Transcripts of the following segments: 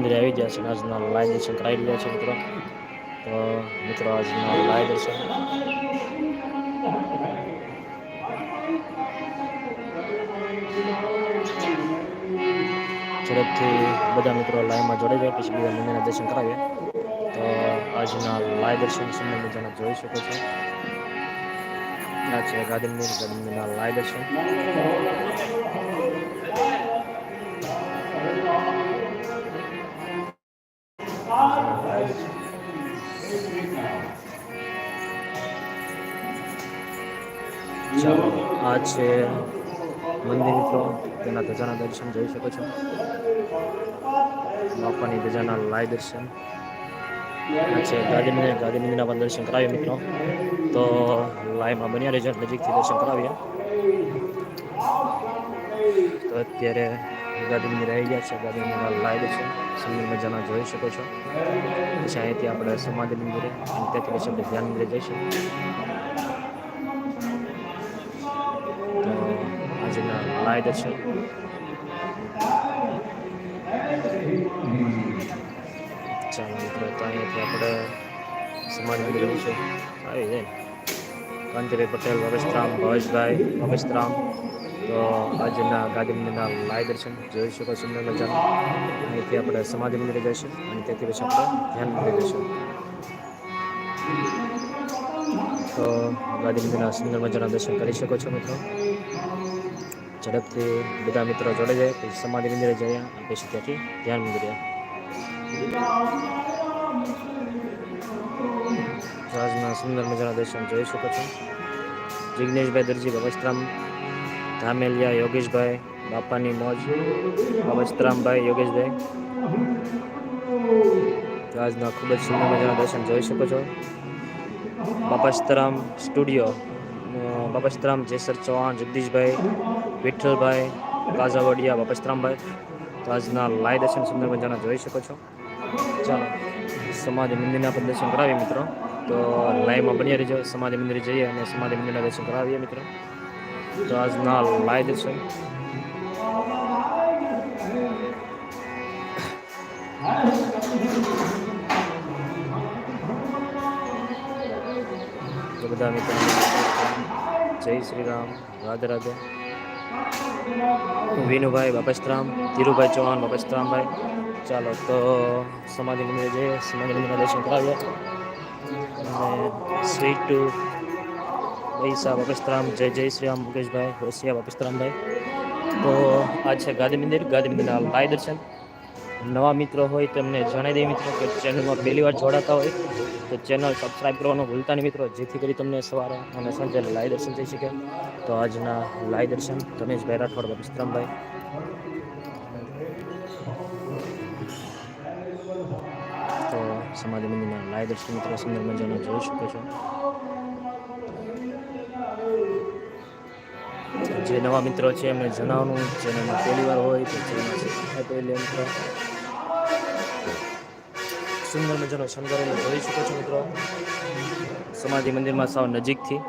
મંદિરે આવી ગયા છે આજના લાઈવ દર્શન કરાવી લીધા છે મિત્રો. તો મિત્રો, આજના લાઈવ દર્શન. ઝડપથી બધા મિત્રો લાઈવમાં જોડાઈ જાય, પછી બીજા મંદિરના દર્શન કરાવીએ. તો આજના લાઈવ દર્શન સુંદર મજાના જોઈ શકો છો. આ છે ગાર્ડનની મંદિરના લાઈવ દર્શન. આ છે મંદિર મિત્રો. તેના ધજાના દર્શન જોઈ શકો છો. બાપાની ધજાના લાઈવ દર્શન. આ છે ગાંધી મંદિર ગાંધી મંદિરના પણ દર્શન કરાવીએ મિત્રો. તો લાઈવમાં બન્યા રહેજો, નજીકથી દર્શન કરાવીએ. તો અત્યારે ગાંધી મંદિર આવી ગયા છે ગાંધી મંદિરના લાઈવ દર્શન. સુંદર મજાના જોઈ શકો છો. પછી અહીંથી આપણે સમાધિ મંદિરે અને ત્યાંથી પછી આપણે ધ્યાન મંદિરે જઈશું. આજના છે. ચાલો મિત્રો, તો અહીંયાથી આપણે સમાજ મંદિર છે. આવી જાય કાંતિભાઈ પટેલ, ભવેશરામ, ભવેશભાઈ, ભવેશરામ. તો આજના ગાંધી મંદિરના લાઈવ દર્શન જોઈ શકો સુંદર મજાના અહીંથી આપણે સમાધિ મંદિરે જઈશું અને તેથી પછી આપણે ધ્યાન મંદિર જઈશું. તો ગાંધી મંદિરના સુંદર મજાના દર્શન કરી શકો છો મિત્રો. ઝડપથી બધા મિત્રો જોડે જાય, પછી સમાધિ મંદિરે જઈએ પછી ત્યાંથી ધ્યાન મંદિરે રાજના સુંદર મજાના દર્શન જોઈ શકો છો. જિજ્ઞેશભાઈ દરજી બાબસ્તરામ ધામેલિયા, યોગેશભાઈ, બાપાની મોજ બાબસ્તરામભાઈ યોગેશભાઈ. રાજના ખૂબ જ સુંદર મજાના દર્શન જોઈ શકો છો. બાપાસ્તરામ સ્ટુડિયો. બાપસ્તરામ જેસર ચૌહાણ, જગદીશભાઈ, વિઠ્ઠલભાઈ, કાઝાવડિયા બાપસ્તરામભાઈ તો આજના લાઈ દર્શન સુંદર મજાના જોઈ શકો છો. ચાલો સમાજ મંદિરના દર્શન કરાવીએ મિત્રો. તો લાઈવમાં બની રહીજો, સમાધિ મંદિર જઈએ અને સમાધિ મંદિરના દર્શન કરાવીએ મિત્રો. તો આજના લાઈ દર્શન. બધા મિત્રો જય શ્રી રામ, રાધે રાધે. વિનુભાઈ બાપસ્તરામ ધીરુભાઈ ચૌહાણ બાપસ્તરામભાઈ ચાલો તો સમાધિ મંદિર જઈએ, સમાધિ મંદિરના દર્શન કરાવીએ. અને શ્રી ટુ પૈસા બાપસ્તરામ જય જય શ્રી રામ મુકેશભાઈ હોશિયા બાપસ્તરામભાઈ તો આ છે ગાંધી મંદિર, ગાંધી મંદિરના લાય દર્શન. નવા મિત્રો હોય તેમને જણાવી દઈએ મિત્રો કે ચેનલમાં પહેલી વાર જોડાતા હોય તો ચેનલ સબસ્ક્રાઈબ કરવાનું ભૂલતા નહીં મિત્રો. જેથી કરી તમને સવારે અને સાંજે લાઈવ દર્શન થઈ શકે. તો આજના લાઈવ દર્શન રમેશભાઈ રાઠોડ વિસ્તરામભાઈ તો સમાજ મંદિરના લાઈવ દર્શન મિત્રો સુંદર મજાના જોઈ શકો છો. જે નવા મિત્રો છે એમને જણાવવાનું. ચેનલમાં પહેલી વાર હોય તો ચેનલ સબસ્ક્રાઈબ કરી લે મિત્રો. સુંદર મજાનો શણગારેલો જોઈ શકો છો મિત્રો. સમાધિ મંદિરમાં સાવ નજીકથી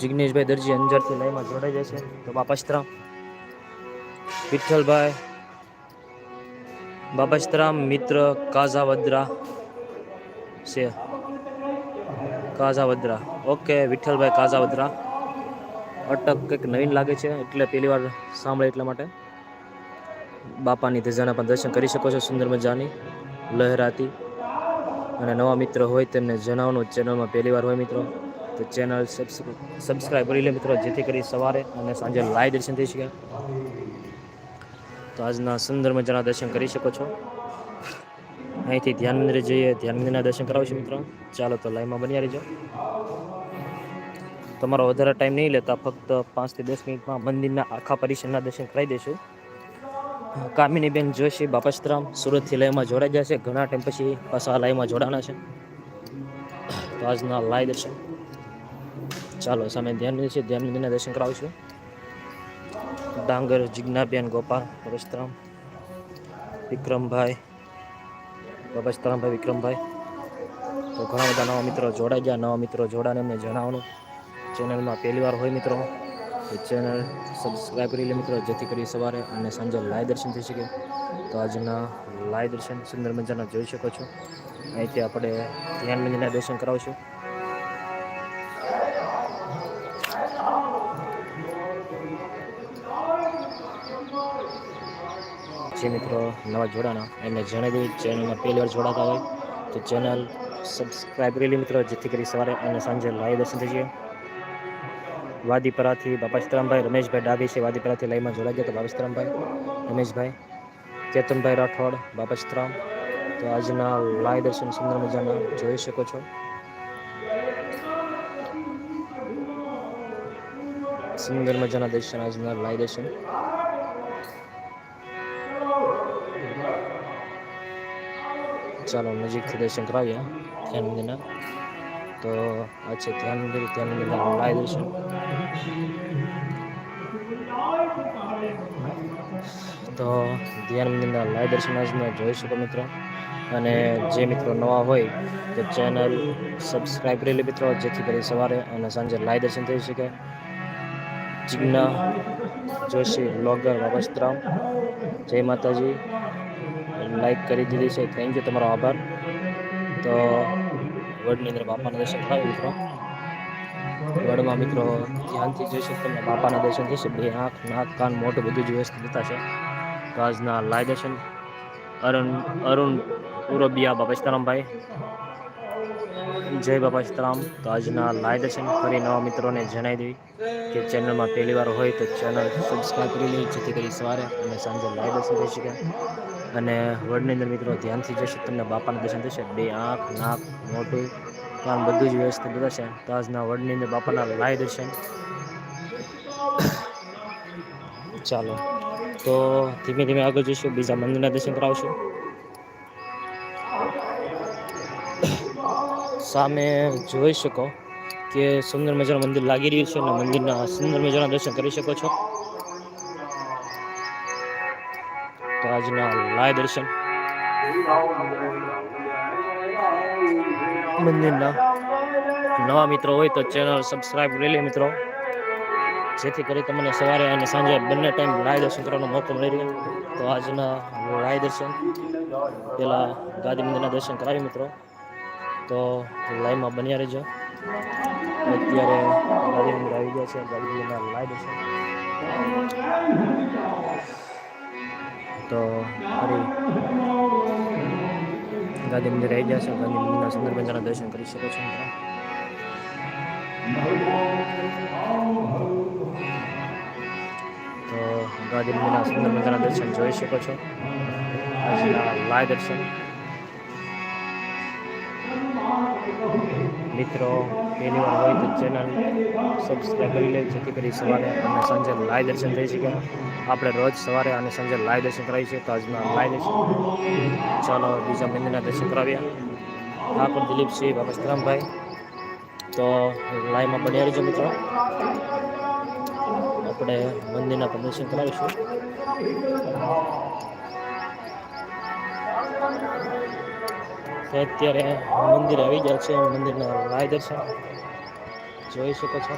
જિગ્નેશભાઈ દરજી અંજરથી લાઈમાં જોડાઈ છે. તો બાપાસ્ત્રામ વિઠ્ઠલભાઈ બાપાસ્તરામ મિત્ર કાઝાવદ્રા છે. કાઝાવદ્રા. ઓકે, વિઠ્ઠલભાઈ કાઝાવદ્રા. અટક કંઈક નવીન લાગે છે, એટલે પહેલી વાર સાંભળે એટલા માટે. બાપાની ધજાના પણ દર્શન કરી શકો છો સુંદર મજાની. લહેરાતી અને નવા મિત્રો હોય તેમને જણાવવાનું ચેનલમાં પહેલી વાર હોય મિત્રો. તો ચેનલ સબસ્ક્રાઈબ કરી લે મિત્રો, જેથી કરી સવારે અને સાંજે લાઈવ દર્શન થઈ શકે. તો આજના સુંદર જણા દર્શન કરી શકો છો. અહીંથી ધ્યાન મંદિરે જઈએ, ધ્યાન મંદિરના દર્શન કરાવશે મિત્રો. ચાલો તો લાઈનમાં બની રહીજો. તમારો વધારે ટાઈમ નહીં લેતા ફક્ત પાંચથી દસ મિનિટમાં મંદિરના આખા પરિસરના દર્શન કરાવી દઈશું કામિનીબેન જોશી બાપસ્તરામ સુરતથી લાઈવમાં જોડાઈ જશે ઘણા ટાઈમ પછી પાછા લાઈવમાં જોડાના છે. તો આજના લાઈવ દર્શન. ચાલો, સામે ધ્યાન છે. ધ્યાન મંદિરના દર્શન કરાવીશું ડાંગર, જિજ્ઞાબેન, ગોપાલ બાપસ્તરામ વિક્રમભાઈ બાપસ્તરામભાઈ વિક્રમભાઈ. તો ઘણા બધા નવા મિત્રો જોડાઈ ગયા. નવા મિત્રો જોડાને એમને જણાવવાનું. ચેનલમાં પહેલી વાર હોય મિત્રો. ચેનલ સબસ્ક્રાઈબ કરી લે મિત્રો, જેથી કરી સવારે અને સાંજે લાઈવ દર્શન થઈ શકે. તો આજના લાઈવ દર્શન સુંદર મજાના જોઈ શકો છો. અહીંથી આપણે ધ્યાન મંદિરના દર્શન કરાવશું. જે મિત્રો, નવા જોડાણા એમને જણાવી દઉં ચેનલમાં પહેલી વાર જોડાતા હોય તો ચેનલ સબસ્ક્રાઈબ કરી લે મિત્રો, જેથી કરી સવારે અને સાંજે લાઈવ દર્શન થઈ જાય વાદીપરાથી બાપા સીતરામભાઈ રમેશભાઈ ડાબી છે વાદીપરાથી લાઈવમાં જોડાઈ ગયા તો બાપા સીતરામભાઈ રમેશભાઈ કેતનભાઈ રાઠોડ, બાપા સીતરામ તો આજના લાઈવ દર્શન સુંદર મજાના જોઈ શકો છો. સુંદર મજાના દર્શન, આજના લાઈવ દર્શન. ચાલો, નજીકથી દર્શન કરાવીએ. ધ્યાન મંદિરના. તો આ ધ્યાન મંદિર, ધ્યાન મંદિરના લાઈવ દર્શન તો ધ્યાન મંદિરના લાઈવ દર્શન આજના જોઈ શકો મિત્રો. અને જે મિત્રો નવા હોય તો ચેનલ સબસ્ક્રાઈબ કરી લે મિત્રો, જેથી કરી સવારે અને સાંજે લાઈવ દર્શન થઈ શકે. જિજ્ઞા જોશી, બ્લોગર વસ્ત્રામ જય માતાજી. લાઈક કરી દીધી છે. થેન્ક યુ તમારો આભાર. તો વડની અંદર બાપાના દર્શન થાય મિત્રો. વડમાં મિત્રો ધ્યાનથી જોઈ શકો તમને બાપાના દર્શન થશે. બે આંખ, નાક, કાન, મોઢું બધું જ વ્યવસ્થિત બતાશે તો આજના લાય દર્શન. અરુણ અરુણ ઉરબિયા, બાપા સીતારામભાઈ. જય બાપા સીતારામ. તો આજના લાય દર્શન ફરી નવા મિત્રોને જણાવી દઈ કે ચેનલમાં પહેલી વાર હોય તો ચેનલ સબસ્ક્રાઈબ કરી લે જેથી કરી સવારે અને સાંજે લાય દર્શન થઈ શકે. અને વડની અંદર મિત્રો ધ્યાનથી જશે તમને બાપાના દર્શન થશે. બે આંખ, નાક, મોઢું, કાન બધું જ વ્યવસ્થિત બતાવશે તો આજના વડની અંદર બાપાના લાય દર્શન. ચાલો. તો ધીમે ધીમે આગળ જઈશું બીજા મંદિરના દર્શન કરાવશું. સામે જોઈ શકો કે સુંદર મજાનું મંદિર લાગી રહ્યું છે અને મંદિરના સુંદર મજાના દર્શન કરી શકો છો. તો આજના લાય દર્શન. મંદિરના નવા મિત્રો હોય તો ચેનલ સબસ્ક્રાઈબ કરી લે મિત્રો. જેથી કરી તમને સવારે અને સાંજે બંને ટાઈમ લાય દર્શન કરવાનો મોકો મળી રહે. તો આજના લાય દર્શન. પહેલાં ગાદી મંદિરના દર્શન કરાવી મિત્રો. તો લાઈવમાં બન્યા રહેજો. અત્યારે ગાદી મંદિર આવી ગયા છે. ગાંધી મંદિરના લાય દર્શન. તો ફરી ગાંધી મંદિર આવી છે. ગાંધી મંદિરના સુંદર મજાના દર્શન કરી શકો છો તો ગાંધી મંદિરના સુંદર મજાના દર્શન જોઈ શકો છો. લાય દર્શન. મિત્રો પહેલી વાર હોય તો ચેનલ સબસ્ક્રાઈબ કરી લે જેથી કરી સવારે અને સાંજે લાઈવ દર્શન થઈ શકે. આપણે રોજ સવારે અને સાંજે લાઈવ દર્શન કરાવીએ છીએ. તો આજના લાઈવ દર્શન. ચાલો બીજા મંદિરના દર્શન કરાવ્યા ઠાકોર દિલીપસિંહ બાબસ્તરામભાઈ તો લાઈવમાં બન્યા રહીજો મિત્રો. આપણે મંદિરના પ્રદર્શન કરાવીશું. તો અત્યારે મંદિર આવી ગયા છે, મંદિરના લાય દર્શન. જોઈ શકો છો.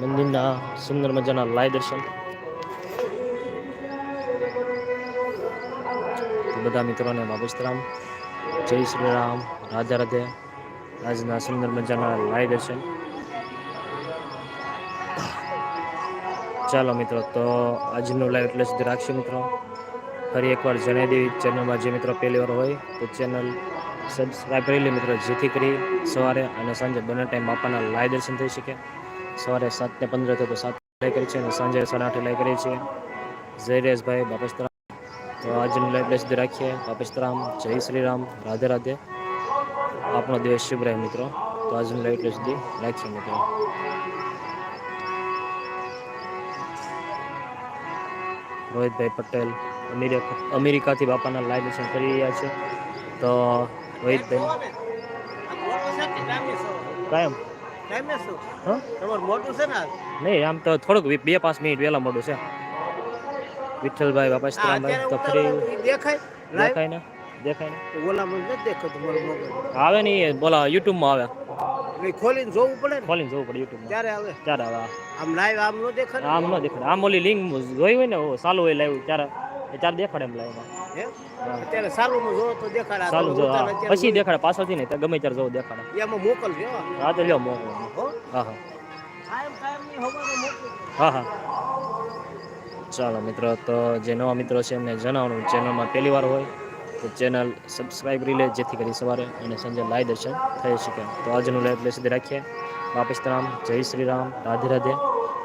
મંદિરના સુંદર મજાના લાય દર્શન. બધા મિત્રોને બાબુસ્તરામ જય શ્રી રામ, રાધા રાધે. આજના સુંદર મજાના લાય દર્શન. ચાલો મિત્રો, તો આજનું લાઈવ એટલે સુધી રાખશું મિત્રો. ફરી એકવાર જણાવી દેવી ચેનલમાં જે મિત્રો પહેલી વાર હોય તો ચેનલ સબસ્ક્રાઈબ કરી લે મિત્રો, જેથી કરી સવારે અને સાંજે બંને ટાઈમ બાપાના લાઈવ દર્શન થઈ શકે. સવારે સાતને પંદર થયો તો સાત લાઈ કરી છે અને સાંજે સાડા આઠે લાઈ કરીએ છીએ જય રેશભાઈ બાપસ્તરામ તો આજનું લાઈવ સુધી રાખીએ. બાપસ્તરામ જય શ્રી રામ. રાધે રાધે. આપણો દિવસ શુભ રહે મિત્રો. તો આજનું લાઈવ એટલે સુધી રાખીએ મિત્રો. રોહિતભાઈ પટેલ. અમેરિકા અમેરિકાથી બાપાના લાઈવ દર્શન કરી રહ્યા છે. તો રોહિતભાઈ કાયમ? નહીં આમ તો થોડુંક બે પાંચ મિનિટ વહેલા મોડું છે. વિઠ્ઠલભાઈ બાપા સીતારામભાઈ તો ફરી દેખાય. દેખાય ને? દેખાય ને? ઓલામાં નથી દેખાતું મારું મોબાઈલ. આવે નહીં બોલા યુટ્યુબમાં આવે. ખોલીને જોવું પડે ખોલીને જોવું પડે યુટ્યુબ ત્યારે આવે? ત્યારે આવે? આમ લાઈવ આમ નો દેખાય આમ ન દેખાય. આમ ઓલી લિંક જોઈ હોય ને ચાલુ હોય લાઈવ ત્યારે એ ત્યારે દેખાડે એમ લાઈવમાં અત્યારે અત્યારે નું જોવો તો દેખાડે આ જો પછી દેખાડે પાછળથી નહીં તો ગમે ત્યારે જોવો દેખાડે. એમાં મોકલજો હો. હા તો લ્યો મોકલ. હા? હા હા. હા ચાલો મિત્રો તો જે નવા મિત્રો છે એમને જણાવવાનું ચેનલમાં પહેલી વાર હોય તો ચેનલ સબસ્ક્રાઈબ કરી લે જેથી કરી સવારે અને સાંજે લાઈ દર્શન થઈ શકે. તો આજનું લાઈવ પ્લે સુધી રાખીએ. વાપસ રામ જય શ્રી રામ રાધે રાધે.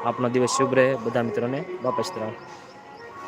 આપનો દિવસ શુભ રહે બધા મિત્રોને વાપસ રામ.